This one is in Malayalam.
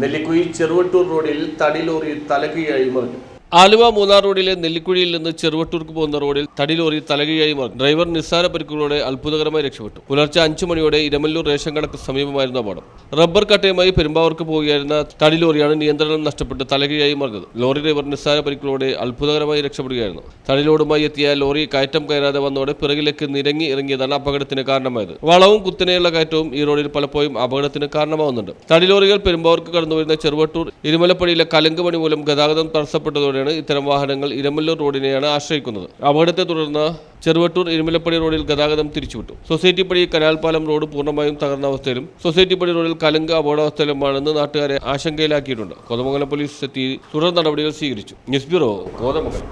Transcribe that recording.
Nellikuzhi Cheruvattoor റോഡിൽ തടി ലോറി തലകീഴായി മറിഞ്ഞു. ആലുവ മൂന്നാർ റോഡിലെ നെല്ലിക്കുഴിയിൽ നിന്ന് ചെറുവട്ടൂർക്ക് പോകുന്ന റോഡിൽ തടി ലോറി തലകീഴായി മറിഞ്ഞു ഡ്രൈവർ നിസ്സാര പരിക്കുകളോടെ അത്ഭുതകരമായി രക്ഷപ്പെട്ടു. പുലർച്ചെ അഞ്ചു മണിയോടെ ഇരമല്ലൂർ റേഷൻ കടക്ക് സമീപമായിരുന്നു അപകടം. റബ്ബർ കട്ടയുമായി പെരുമ്പാവൂർക്ക് പോവുകയായിരുന്ന തടി ലോറിയാണ് നിയന്ത്രണം നഷ്ടപ്പെട്ട് തലകീഴായി മറിഞ്ഞത് ലോറി ഡ്രൈവർ നിസ്സാര പരിക്കുകളോടെ അത്ഭുതകരമായി രക്ഷപ്പെടുകയായിരുന്നു. തടിലോടുമായി എത്തിയ ലോറി കയറ്റം കയറാതെ വന്നതോടെ പിറകിലേക്ക് നിരങ്ങി ഇറങ്ങിയതാണ് അപകടത്തിന് കാരണമായത്. വളവും കുത്തനെയുള്ള കയറ്റവും ഈ റോഡിൽ പലപ്പോഴും അപകടത്തിന് കാരണമാവുന്നുണ്ട്. തടി ലോറികൾ പെരുമ്പാവൂർക്ക് കടന്നുവരുന്ന ചെറുവട്ടൂർ ഇരുമലപ്പടിയിലെ കലങ്ക് പണി മൂലം ഗതാഗതം തടസ്സപ്പെട്ടതോടെയാണ് ഇത്തരം വാഹനങ്ങൾ ഇരമല്ലൂർ റോഡിനെയാണ് ആശ്രയിക്കുന്നത്. അപകടത്തെ തുടർന്ന് ചെറുവട്ടൂർ ഇരുമലപ്പടി റോഡിൽ ഗതാഗതം തിരിച്ചുവിട്ടു. സൊസൈറ്റി പടി കനാൽപാലം റോഡ് പൂർണമായും തകർന്ന അവസ്ഥയിലും സൊസൈറ്റി പടി റോഡിൽ കലങ്ക് അപകടാവസ്ഥയിലുമാണെന്ന് നാട്ടുകാരെ ആശങ്കയിലാക്കിയിട്ടുണ്ട്. കോതമംഗലം പോലീസ് എത്തി തുടർ നടപടികൾ സ്വീകരിച്ചു. News bureau Kothamangalam.